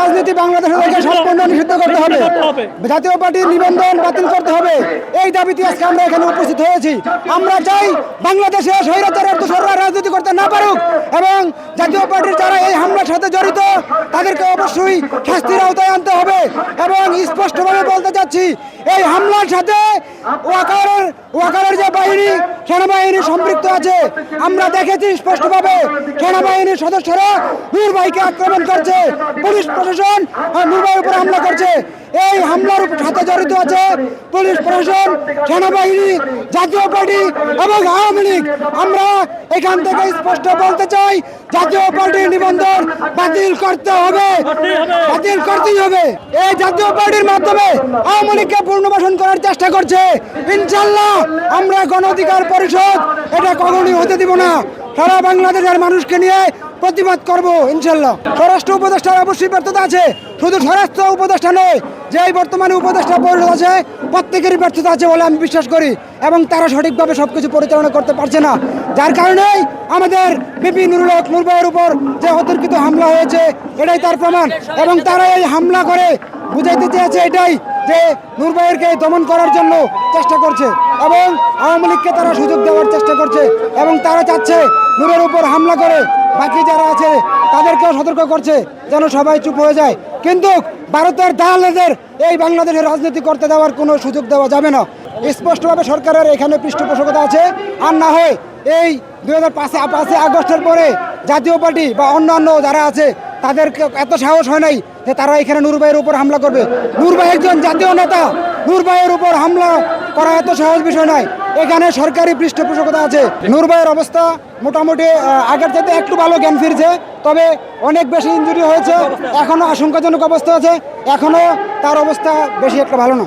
রাজনীতি বাংলাদেশে থেকে সম্পূর্ণ নিষিদ্ধ করতে হবে। জাতীয় পার্টির নিবন্ধন বাতিল করতে হবে। এই দাবিতে আজকে আমরা এখানে উপস্থিত হয়েছি। আমরা চাই বাংলাদেশে স্বৈরাচারের দোসররা রাজনীতি করতে না পারুক এবং জাতীয় পার্টির যারা এই হামলার সাথে জড়িত তাদেরকে অবশ্যই শাস্তির আওতায় আনতে হবে। এবং স্পষ্টভাবে বলতে চাচ্ছি এই হামলার সাথে ওয়াকারের ওয়াকারের যে বাহিনী, সেনাবাহিনী সম্পৃক্ত আছে। আমরা দেখেছি স্পষ্টভাবে সেনাবাহিনীর সদস্যরা নূর আক্রমণ করছে, পুলিশ প্রশাসন আর নূর ভাইয়ের উপর হামলা করছে। এই জড়িত আছে পুলিশ প্রশাসন, সেনাবাহিনী, জাতীয় পার্টি এবং আওয়ামী লীগ। আমরা এখান থেকে স্পষ্ট বলতে চাই, জাতীয় পার্টির নিবন্ধন বাতিল করতে হবে। বাতিল করতেই হবে। এই জাতীয় পার্টির মাধ্যমে আওয়ামী লীগকে পুনর্বাসন করার চেষ্টা করছে। ইনশাল্লাহ আমরা গণ অধিকার পরিষদ, এটা কখনই হতে দিব না। সারা বাংলাদেশের মানুষকে নিয়ে প্রতিবাদ করব, ইনশাল্লাহ। স্বরাষ্ট্র উপদেষ্টার অবশ্যই ব্যর্থতা আছে, শুধু স্বরাষ্ট্র উপদেষ্টা নয় যে বর্তমানে উপদেষ্টা পরিষদ আছে প্রত্যেকেরই ব্যর্থতা আছে বলে আমি বিশ্বাস করি, এবং তারা সঠিকভাবে সবকিছু পরিচালনা করতে পারছে না। যার কারণেই আমাদের বিপি নুরুল হক উপর যে অতর্কিত হামলা হয়েছে, এটাই তার প্রমাণ, এবং তারা এই হামলা করে বুঝাইতে চেয়েছে এটাই, যে নুরবাইয়েরকে দমন করার জন্য চেষ্টা করছে, এবং আওয়ামী লীগকে তারা সুযোগ দেওয়ার চেষ্টা করছে, এবং তারা চাচ্ছে নূরের উপর হামলা করে বাকি যারা আছে, তাদেরকেও সতর্ক করছে যেন সবাই চুপ হয়ে যায়। কিন্তু ভারতের দালালেদের এই বাংলাদেশের রাজনীতি করতে দেওয়ার কোনো সুযোগ দেওয়া যাবে না। স্পষ্টভাবে সরকারের এখানে পৃষ্ঠপোষকতা আছে। আর না হয় এই দুই হাজার পাঁচে পাঁচে আগস্টের পরে জাতীয় পার্টি বা অন্যান্য যারা আছে, তাদের এত সাহস হয় নাই যে তারা এখানে নূরবাইয়ের উপর হামলা করবে। নূরবাই একজন জাতীয় নেতা। নূরবাইয়ের উপর হামলা করা এত সহজ বিষয় নয়। এখানে সরকারি পৃষ্ঠপোষকতা আছে। নুরবাইয়ের অবস্থা মোটামুটি আগের চাইতে একটু ভালো জ্ঞান ফিরছে, তবে অনেক বেশি ইঞ্জুরি হয়েছে। এখনও আশঙ্কাজনক অবস্থা আছে। এখনও তার অবস্থা বেশি একটা ভালো না।